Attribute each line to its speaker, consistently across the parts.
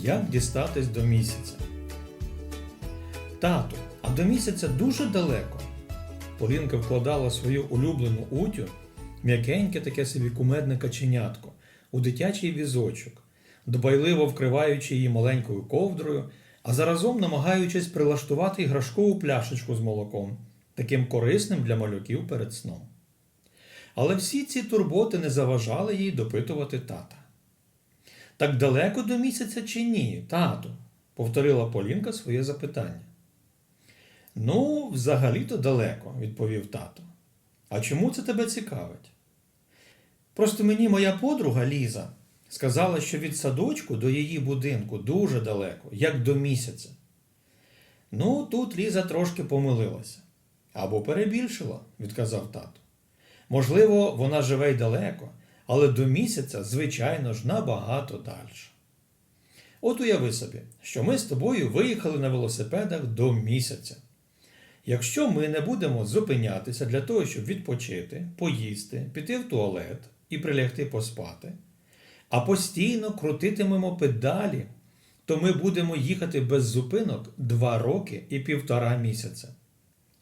Speaker 1: Як дістатись до місяця? Тату, а до місяця дуже далеко. Полінка вкладала свою улюблену утю, м'якеньке таке собі кумедне каченятко, у дитячий візочок, дбайливо вкриваючи її маленькою ковдрою, а заразом намагаючись прилаштувати іграшкову пляшечку з молоком, таким корисним для малюків перед сном. Але всі ці турботи не заважали їй допитувати тата. Так далеко до місяця чи ні, тату? повторила Полінка своє запитання. Ну, взагалі-то далеко, відповів тато. А чому це тебе цікавить? Просто мені моя подруга Ліза сказала, що від садочку до її будинку дуже далеко, як до місяця. Ну, тут Ліза трошки помилилася. Або перебільшила, відказав тато. Можливо, вона живе й далеко, але до місяця, звичайно ж, набагато далі. От уяви собі, що ми з тобою виїхали на велосипедах до місяця. Якщо ми не будемо зупинятися для того, щоб відпочити, поїсти, піти в туалет і прилягти поспати, а постійно крутитимемо педалі, то ми будемо їхати без зупинок два роки і півтора місяця.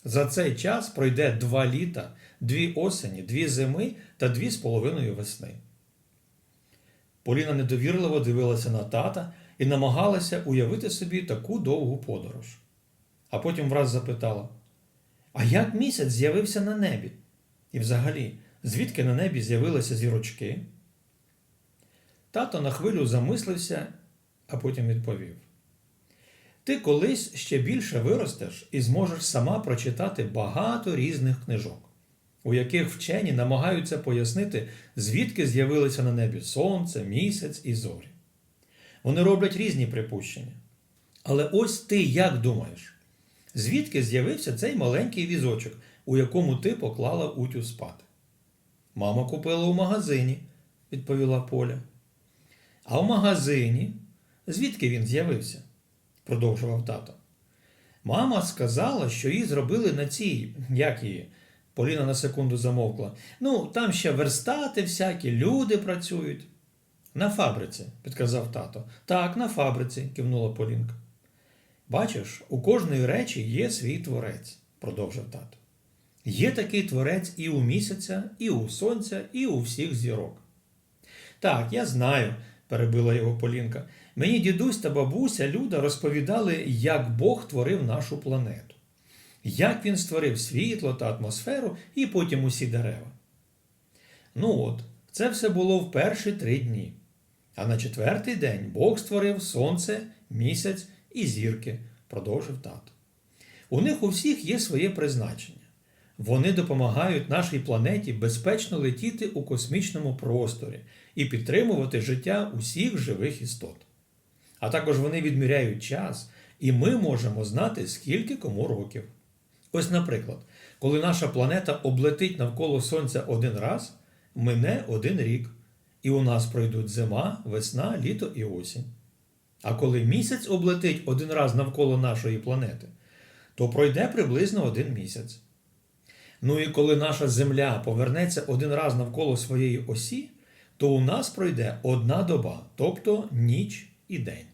Speaker 1: За цей час пройде два літа, дві осені, дві зими та дві з половиною весни. Поліна недовірливо дивилася на тата і намагалася уявити собі таку довгу подорож. А потім враз запитала: А як місяць з'явився на небі? І взагалі, звідки на небі з'явилися зірочки? Тато на хвилю замислився, а потім відповів: Ти колись ще більше виростеш і зможеш сама прочитати багато різних книжок, у яких вчені намагаються пояснити, звідки з'явилися на небі сонце, місяць і зорі. Вони роблять різні припущення. Але ось ти як думаєш, звідки з'явився цей маленький візочок, у якому ти поклала утю спати? Мама купила у магазині, відповіла Поля. А в магазині, звідки він з'явився? продовжував тато. Мама сказала, що її зробили на цій, як її. Поліна на секунду замовкла. Ну, там ще верстати всякі, люди працюють. На фабриці, підказав тато. Так, на фабриці, кивнула Полінка. Бачиш, у кожної речі є свій творець, продовжив тато. Є такий творець і у місяця, і у сонця, і у всіх зірок. Так, я знаю, перебила його Полінка. Мені дідусь та бабуся Люда розповідали, як Бог творив нашу планету, як він створив світло та атмосферу і потім усі дерева. Ну от, це все було в перші три дні. А на четвертий день Бог створив сонце, місяць і зірки, продовжив тато. У них у всіх є своє призначення. Вони допомагають нашій планеті безпечно летіти у космічному просторі і підтримувати життя усіх живих істот. А також вони відміряють час, і ми можемо знати, скільки кому років. Ось, наприклад, коли наша планета облетить навколо Сонця один раз, мине один рік, і у нас пройдуть зима, весна, літо і осінь. А коли місяць облетить один раз навколо нашої планети, то пройде приблизно один місяць. Ну і коли наша Земля повернеться один раз навколо своєї осі, то у нас пройде одна доба, тобто ніч і день.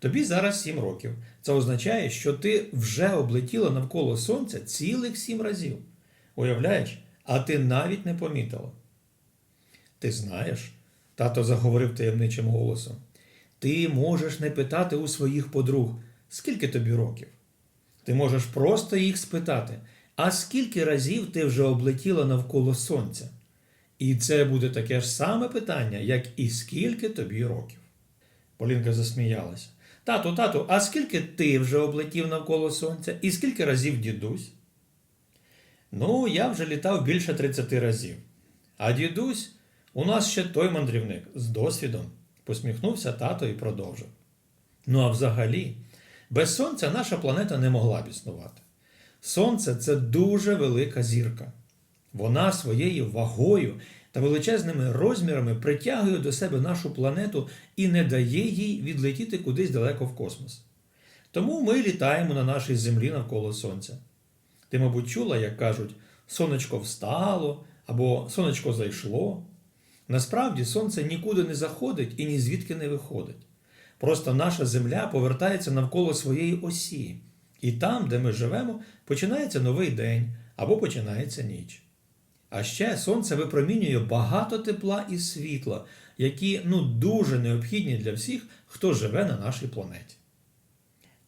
Speaker 1: Тобі зараз 7 років. Це означає, що ти вже облетіла навколо Сонця цілих 7 разів. Уявляєш, а ти навіть не помітила. Ти знаєш, тато заговорив таємничим голосом, ти можеш не питати у своїх подруг, скільки тобі років. Ти можеш просто їх спитати, а скільки разів ти вже облетіла навколо Сонця? І це буде таке ж саме питання, як і скільки тобі років. Полінка засміялася. Тату, тату, а скільки ти вже облетів навколо Сонця? І скільки разів дідусь? Ну, я вже літав більше 30 разів. А дідусь у нас ще той мандрівник з досвідом, посміхнувся тато і продовжив. Ну, а взагалі, без сонця наша планета не могла б існувати. Сонце це дуже велика зірка. Вона своєю вагою та величезними розмірами притягує до себе нашу планету і не дає їй відлетіти кудись далеко в космос. Тому ми літаємо на нашій землі навколо Сонця. Ти, мабуть, чула, як кажуть, сонечко встало або сонечко зайшло. Насправді сонце нікуди не заходить і ні звідки не виходить. Просто наша земля повертається навколо своєї осі. І там, де ми живемо, починається новий день або починається ніч. А ще сонце випромінює багато тепла і світла, які ну дуже необхідні для всіх, хто живе на нашій планеті.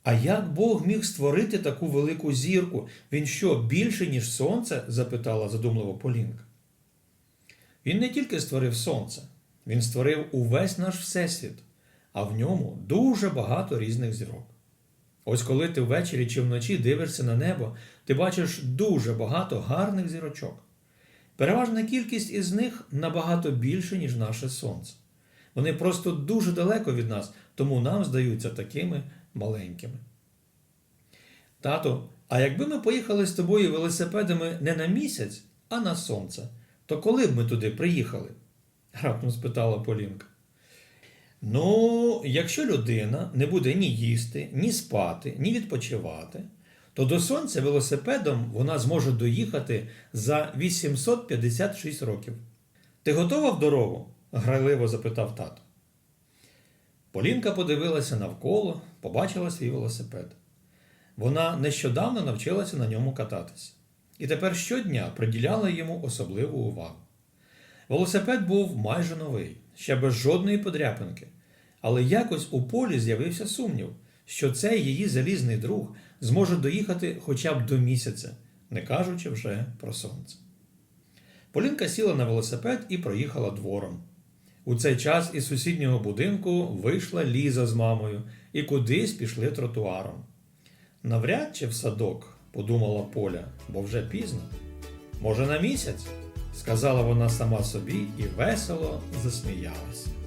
Speaker 1: А як Бог міг створити таку велику зірку? Він що, більше, ніж сонце? запитала задумливо Полінка. Він не тільки створив сонце, він створив увесь наш всесвіт, а в ньому дуже багато різних зірок. Ось коли ти ввечері чи вночі дивишся на небо, ти бачиш дуже багато гарних зірочок. Переважна кількість із них набагато більше, ніж наше сонце. Вони просто дуже далеко від нас, тому нам здаються такими маленькими. Тато, а якби ми поїхали з тобою велосипедами не на місяць, а на сонце, то коли б ми туди приїхали? раптом спитала Полінка. Ну, якщо людина не буде ні їсти, ні спати, ні відпочивати, то до сонця велосипедом вона зможе доїхати за 856 років. Ти готова в дорогу? грайливо запитав тато. Полінка подивилася навколо, побачила свій велосипед. Вона нещодавно навчилася на ньому кататися, і тепер щодня приділяла йому особливу увагу. Велосипед був майже новий, ще без жодної подряпинки, але якось у полі з'явився сумнів, що цей її залізний друг зможе доїхати хоча б до місяця, не кажучи вже про сонце. Полінка сіла на велосипед і проїхала двором. У цей час із сусіднього будинку вийшла Ліза з мамою і кудись пішли тротуаром. Навряд чи в садок, подумала Поля, бо вже пізно. Може, на місяць? сказала вона сама собі і весело засміялася.